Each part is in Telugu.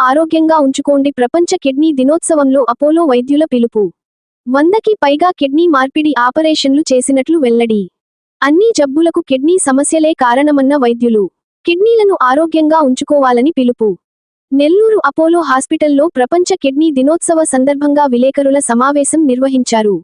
ఆరోగ్యంగా ఉంచుకోండి. ప్రపంచ కిడ్నీ దినోత్సవంలో అపోలో వైద్యుల పిలుపు. వందకి పైగా కిడ్నీ మార్పిడి ఆపరేషన్లు చేసినట్లు వెల్లడి. అన్ని జబ్బులకు కిడ్నీ సమస్యలే కారణమన్న వైద్యులు. కిడ్నీలను ఆరోగ్యంగా ఉంచుకోవాలని పిలుపు. నెల్లూరు అపోలో హాస్పిటల్లో ప్రపంచ కిడ్నీ దినోత్సవ సందర్భంగా విలేకరుల సమావేశం నిర్వహించారు.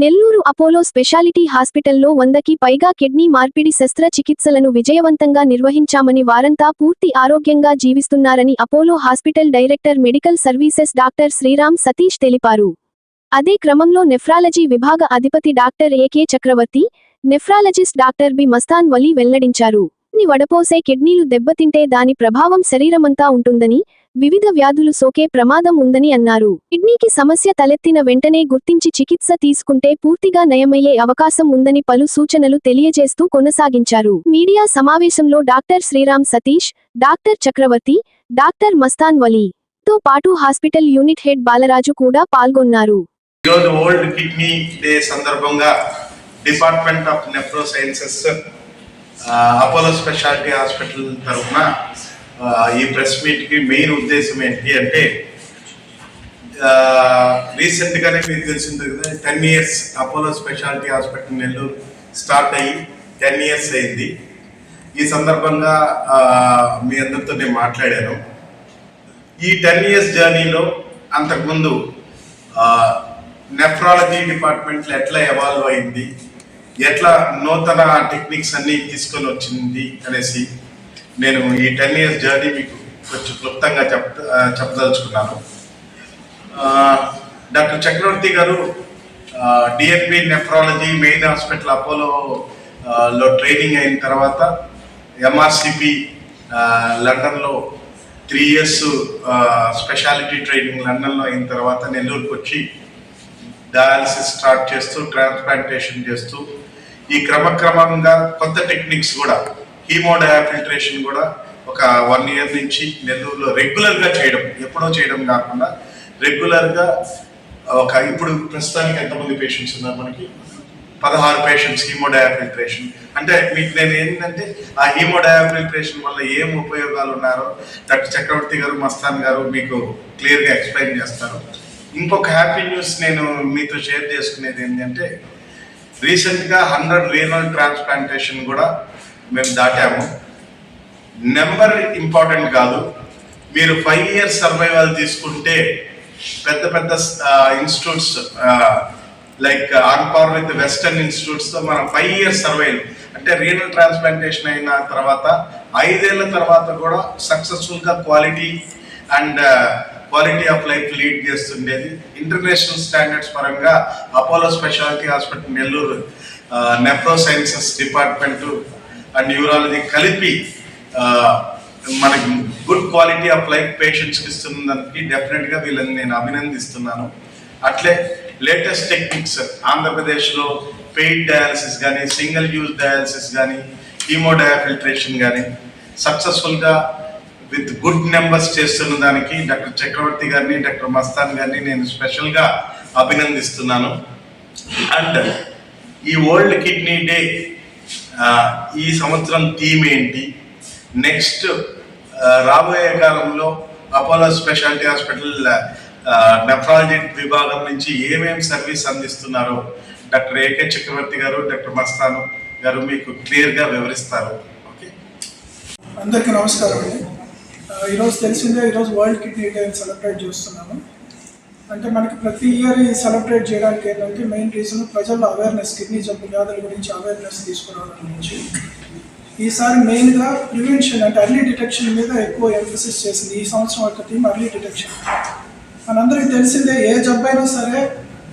నెల్లూరు అపోలో స్పెషాలిటీ హాస్పిటల్లో వందకి పైగా కిడ్నీ మార్పిడి శస్త్రచికిత్సలను విజయవంతంగా నిర్వహించామని వారంతా పూర్తి ఆరోగ్యంగా జీవిస్తున్నారని Apollo hospital director medical services doctor Sriram Satish తెలిపారు. అదే క్రమంలో నెఫ్రాలజీ విభాగ అధిపతి doctor A K Chakravarthy nephrologist doctor B Mastan Vali వెల్లడించారు. ని వడపోసే కిడ్నీలు దెబ్బతింటే దాని ప్రభావం శరీరమంతా ఉంటుందని వివిధ వ్యాధులు సోకే ప్రమాదం ఉందని అన్నారు. కిడ్నీకి సమస్య తలెత్తిన వెంటనే గుర్తించి చికిత్స తీసుకుంటే పూర్తిగా నయమయ్యే అవకాశం ఉందని పలు సూచనలు తెలియజేస్తూ కొనసాగించారు. మీడియా సమావేశంలో doctor Sriram Satish doctor Chakravarthy doctor Mastan Vali తో పాటు హాస్పిటల్ యూనిట్ హెడ్ బాలరాజు కూడా పాల్గొన్నారు. వరల్డ్ కిడ్నీ డే సందర్భంగా department of nephro sciences Apollo speciality hospital తరఫున ఈ ప్రెస్ మీట్కి మెయిన్ ఉద్దేశం ఏంటి అంటే రీసెంట్గానే మీకు తెలిసింది కదా ten years Apollo speciality hospital Nellore start అయ్యి టెన్ ఇయర్స్ అయింది. ఈ సందర్భంగా మీ అందరితో నేను మాట్లాడాను. ఈ టెన్ ఇయర్స్ జర్నీలో అంతకుముందు నెఫ్రాలజీ డిపార్ట్మెంట్లో ఎట్లా ఎవాల్వ్ అయింది ఎట్లా నూతన టెక్నిక్స్ అన్నీ తీసుకొని వచ్చింది అనేసి నేను ఈ టెన్ ఇయర్స్ జర్నీ మీకు కొంచెం క్లుప్తంగా చెప్ చెప్పదలుచుకున్నాను. Doctor Chakravarthy garu DNB nephrology main hospital Apollo లో ట్రైనింగ్ అయిన తర్వాత ఎంఆర్సిపి లండన్లో త్రీ ఇయర్స్ స్పెషాలిటీ ట్రైనింగ్ లండన్లో అయిన తర్వాత నెల్లూరుకు వచ్చి డయాలసిస్ స్టార్ట్ చేస్తూ ట్రాన్స్ప్లాంటేషన్ చేస్తూ ఈ క్రమక్రమంగా కొత్త టెక్నిక్స్ కూడా హీమోడయాఫిల్ట్రేషన్ కూడా ఒక వన్ ఇయర్ నుంచి నెల్లూరులో రెగ్యులర్గా చేయడం ఎప్పుడో చేయడం కాకుండా రెగ్యులర్గా ఒక ఇప్పుడు ప్రస్తుతానికి ఎంతమంది పేషెంట్స్ ఉన్నారు మనకి? పదహారు పేషెంట్స్ హీమోడయాఫిల్ట్రేషన్ అంటే మీకు నేను ఏంటంటే ఆ హీమోడయాఫిల్ట్రేషన్ వల్ల ఏం ఉపయోగాలు ఉన్నారో డాక్టర్ చక్రవర్తి గారు మస్తాన్ గారు మీకు క్లియర్గా ఎక్స్ప్లెయిన్ చేస్తారు. ఇంకొక హ్యాపీ న్యూస్ నేను మీతో షేర్ చేసుకునేది ఏంటంటే రీసెంట్గా హండ్రెడ్ రీనల్ ట్రాన్స్ప్లాంటేషన్ కూడా మేము దాటాము. నెంబర్ ఇంపార్టెంట్ కాదు. మీరు ఫైవ్ ఇయర్స్ సర్వైవల్ తీసుకుంటే పెద్ద పెద్ద institutes like on par with western ఇన్స్టిట్యూట్స్తో మనం ఫైవ్ ఇయర్స్ సర్వైవ్ అంటే రీనల్ ట్రాన్స్ప్లాంటేషన్ అయిన తర్వాత ఐదేళ్ళ తర్వాత కూడా సక్సెస్ఫుల్గా quality and quality of life lead చేస్తుండేది. International standards పరంగా Apollo speciality hospital Nellore nephro sciences department and neurology కలిపి మనకి గుడ్ క్వాలిటీ ఆఫ్ లైఫ్ పేషెంట్స్కి ఇస్తున్న దానికి డెఫినెట్గా వీళ్ళని నేను అభినందిస్తున్నాను. అట్లే లేటెస్ట్ టెక్నిక్స్ ఆంధ్రప్రదేశ్లో పెయిడ్ డయాలసిస్ కానీ సింగిల్ యూజ్ డయాలసిస్ కానీ హీమోడయాఫిల్ట్రేషన్ కానీ సక్సెస్ఫుల్గా విత్ గుడ్ నెంబర్స్ చేస్తున్న దానికి డాక్టర్ చక్రవర్తి గారిని డాక్టర్ మస్తాన్ గారిని నేను స్పెషల్గా అభినందిస్తున్నాను. అండ్ ఈ వరల్డ్ కిడ్నీ డే ఈ సంవత్సరం థీమ్ ఏంటి? నెక్స్ట్ రాబోయే కాలంలో అపోలో స్పెషాలిటీ హాస్పిటల్ నెఫ్రాలజీ విభాగం నుంచి ఏమేమి service అందిస్తున్నారో doctor AK Chakravarthy garu doctor Mastan గారు మీకు క్లియర్గా వివరిస్తారు. ఓకే? అందరికీ నమస్కారం అండి. ఈరోజు తెలిసిందే ఈరోజు వరల్డ్ కిడ్నీ డే సెలబ్రేట్ చేస్తున్నాము. అంటే మనకి ప్రతి ఇయర్ సెలబ్రేట్ చేయడానికి ఏంటంటే మెయిన్ రీజన్ ప్రజల్లో అవేర్నెస్ కిడ్నీ జబ్బు వ్యాధుల గురించి అవేర్నెస్ తీసుకురావడం గురించి ఈసారి మెయిన్గా ప్రివెన్షన్ అంటే అర్లీ డిటెక్షన్ మీద ఎక్కువ ఎంఫసిస్ చేసింది ఈ సంవత్సరం యొక్క థీమ్ అర్లీ డిటెక్షన్ మనందరికీ తెలిసిందే ఏ జబ్బైనా సరే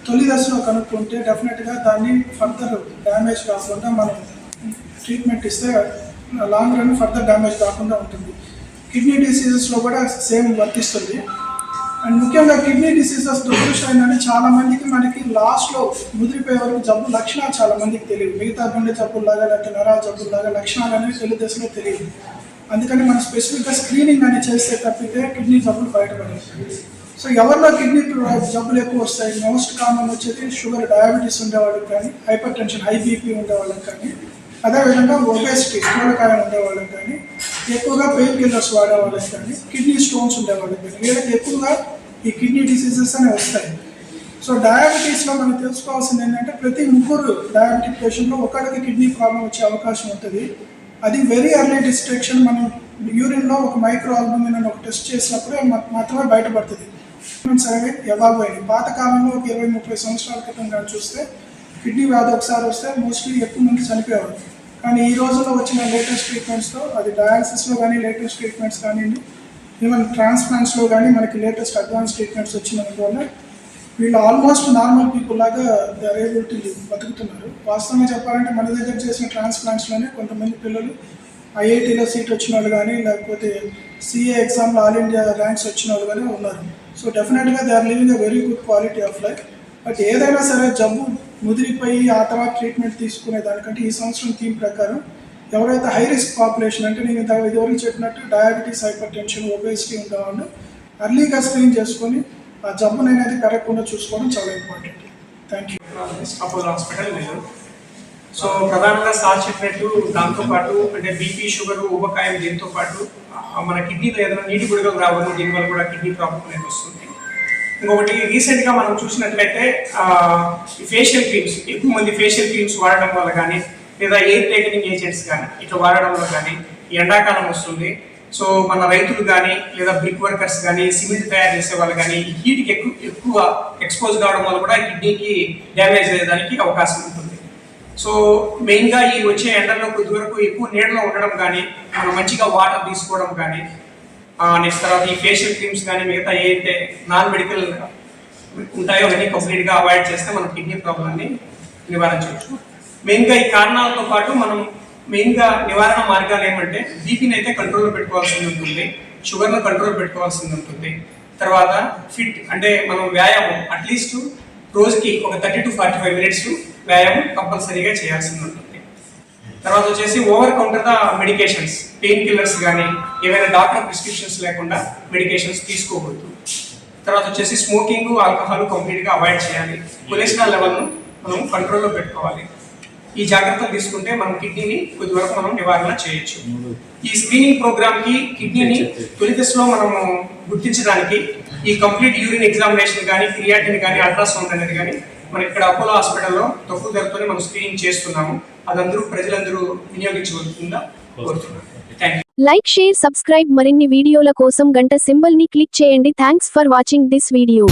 తొలి దశలో కనుక్కుంటే డెఫినెట్గా దాన్ని ఫర్దర్ డ్యామేజ్ కాకుండా మనం ట్రీట్మెంట్ ఇస్తే లాంగ్ రన్ ఫర్దర్ డ్యామేజ్ కాకుండా ఉంటుంది. కిడ్నీ డిసీజెస్లో కూడా సేమ్ వర్తిస్తుంది. అండ్ ముఖ్యంగా కిడ్నీ డిసీజెస్ దురదృష్టం ఏంటంటే చాలా మందికి మనకి లాస్ట్లో ముదిరిపోయే వరకు జబ్బు లక్షణాలు చాలా మందికి తెలియదు మిగతా గుండె జబ్బుల్లాగా లేకపోతే నరా జబ్బుల్లాగా లక్షణాలు అనేవి తెలుగు దశలో తెలియదు అందుకని మనం స్పెసిఫిక్గా స్క్రీనింగ్ అనేది చేస్తే తప్పితే కిడ్నీ జబ్బులు బయటపడేది సో ఎవరిలో కిడ్నీ జబ్బులు ఎక్కువ వస్తాయి? మోస్ట్ కామన్ వచ్చేది షుగర్ డయాబెటీస్ ఉండేవాళ్ళకి కానీ హైపర్ టెన్షన్ హై బీపీ ఉండేవాళ్ళకి కానీ అదేవిధంగా ఒబేసిటీ స్థూలకాయం ఉండేవాళ్ళకి కానీ ఎక్కువగా పెయిన్ కిల్లర్స్ వాడేవాళ్ళకి కానీ కిడ్నీ స్టోన్స్ ఉండేవాళ్ళకి కానీ వీళ్ళకి ఎక్కువగా ఈ కిడ్నీ డిసీజెస్ అనేవి వస్తాయి. సో డయాబెటీస్లో మనం తెలుసుకోవాల్సింది ఏంటంటే ప్రతి ముగ్గురు డయాబెటిక్ పేషెంట్లో ఒకరికి కిడ్నీ ప్రాబ్లం వచ్చే అవకాశం ఉంటుంది. అది వెరీ ఎర్లీ డిస్ట్రక్షన్ మనం యూరిన్లో ఒక మైక్రో ఆల్బమిన్ అని ఒక టెస్ట్ చేసినప్పుడే మాత్రమే బయటపడుతుంది. ట్రీట్మెంట్స్ ఎవాల్వ్ అయింది పాత కాలంలో ఒక ఇరవై ముప్పై సంవత్సరాల క్రితం కానీ చూస్తే కిడ్నీ వ్యాధి ఒకసారి వస్తే మోస్ట్లీ ఎక్కువ మంది చనిపోయేవారు కానీ ఈ రోజుల్లో వచ్చిన లేటెస్ట్ ట్రీట్మెంట్స్తో అది డయాలసిస్లో కానీ లేటెస్ట్ ట్రీట్మెంట్స్ కానివ్వండి ఈవెన్ ట్రాన్స్ప్లాంట్స్లో కానీ మనకి లేటెస్ట్ అడ్వాన్స్ ట్రీట్మెంట్స్ వచ్చినందు వల్ల వీళ్ళు ఆల్మోస్ట్ నార్మల్ పీపుల్ లాగా దే ఏబుల్ టు బతుకుతున్నారు. వాస్తవంగా చెప్పాలంటే మన దగ్గర చేసిన ట్రాన్స్ప్లాంట్స్లోనే కొంతమంది పిల్లలు ఐఐటీలో సీట్ వచ్చిన వాళ్ళు కానీ లేకపోతే సిఏ ఎగ్జామ్లో ఆల్ ఇండియా ర్యాంక్స్ వచ్చిన వాళ్ళు కానీ ఉన్నారు. సో డెఫినెట్గా they are living a very good quality of life but ఏదైనా సరే జబ్బు ముదిరిపోయి ఆ తర్వాత ట్రీట్మెంట్ తీసుకునే దానికంటే ఈ సంవత్సరం థీమ్ ప్రకారం ఎవరైతే హై రిస్క్ పాపులేషన్ అంటే నేను ఇదివరకు చెప్పినట్టు డయాబెటీస్ హైపర్ టెన్షన్ ఒబేసిటీ ఉండేవాళ్ళు అర్లీగా స్క్రీన్ చేసుకొని ఆ జబ్బుని అనేది పెరగకుండా చూసుకోవడం చాలా important thank you Apollo hospital Nellore so ప్రధానంగా సార్ చెప్పినట్టు దాంతో పాటు అంటే బీపీ షుగర్ ఊబకాయం దీంతో పాటు మన కిడ్నీలో ఏదైనా నీటి గుడిగలు రావడం దీనివల్ల కూడా కిడ్నీ ప్రాబ్లం అనేది వస్తుంది. ఇంకొకటి రీసెంట్గా మనం చూసినట్లయితే ఈ ఫేషియల్ క్రీమ్స్ ఎక్కువ మంది ఫేషియల్ క్రీమ్స్ వాడడం వల్ల కానీ లేదా ఎయిర్ టైటనింగ్ ఏజెంట్స్ కానీ ఇట్లా వాడడం వల్ల కానీ ఈ ఎండాకాలం వస్తుంది. సో మన రైతులు కానీ లేదా బ్రిక్ వర్కర్స్ కానీ సిమెంట్ తయారు చేసే వాళ్ళు కానీ హీట్కి ఎక్కువ ఎక్కువ ఎక్స్పోజ్ కావడం వల్ల కూడా కిడ్నీకి డ్యామేజ్ అయ్యేదానికి అవకాశం ఉంటుంది. సో మెయిన్గా ఈ వచ్చే ఎండల్లో కొద్ది వరకు ఎక్కువ నీడలో ఉండడం కానీ మనం మంచిగా వాటర్ తీసుకోవడం కానీ నెక్స్ట్ తర్వాత ఈ ఫేషియల్ క్రీమ్స్ కానీ మిగతా ఏదైతే నాన్ మెడికల్ ఉంటాయో అవన్నీ కంప్లీట్గా అవాయిడ్ చేస్తే మనం కిడ్నీ ప్రాబ్లమ్ని నివారించవచ్చు. మెయిన్గా ఈ కారణాలతో పాటు మనం మెయిన్గా నివారణ మార్గాలు ఏమంటే బీపీని అయితే కంట్రోల్లో పెట్టుకోవాల్సి ఉంటుంది. షుగర్ను కంట్రోల్ పెట్టుకోవాల్సింది ఉంటుంది. తర్వాత ఫిట్ అంటే మనం వ్యాయామం అట్లీస్ట్ రోజుకి ఒక thirty to forty five minutes వ్యాయామం కంపల్సరీగా చేయాల్సి ఉంటుంది. తర్వాత వచ్చేసి over counter the medications painkillers కానీ ఏవైనా డాక్టర్ ప్రిస్క్రిప్షన్స్ లేకుండా మెడికేషన్స్ తీసుకోకూడదు. తర్వాత వచ్చేసి స్మోకింగ్ ఆల్కహాల్ కంప్లీట్గా అవాయిడ్ చేయాలి. కొలెస్ట్రాల్ లెవెల్ను మనం కంట్రోల్లో పెట్టుకోవాలి. ఈ జాగ్రత్తలు తీసుకుంటే మనం కిడ్నీని కొద్ది వరకు మనం నివారణ చేయొచ్చు. ఈ స్క్రీనింగ్ ప్రోగ్రామ్కి కిడ్నీని తొలి దశలో మనము గుర్తించడానికి ఈ కంప్లీట్ యూరిన్ ఎగ్జామినేషన్ కానీ క్రియాటిన్ కానీ అల్ట్రాసౌండ్ అనేది కానీ మన ఇక్కడ అపోలో హాస్పిటల్లో తక్కువ ధరతోనే మనం స్క్రీనింగ్ చేస్తున్నాము. అదందరూ ప్రజలందరూ వినియోగించవలసిందిగా కోరుతున్నాను. థ్యాంక్ లైక్ షేర్ సబ్స్క్రైబ్ మరిన్ని వీడియోల కోసం గంట సింబల్ని క్లిక్ చేయండి. Thanks for watching this video.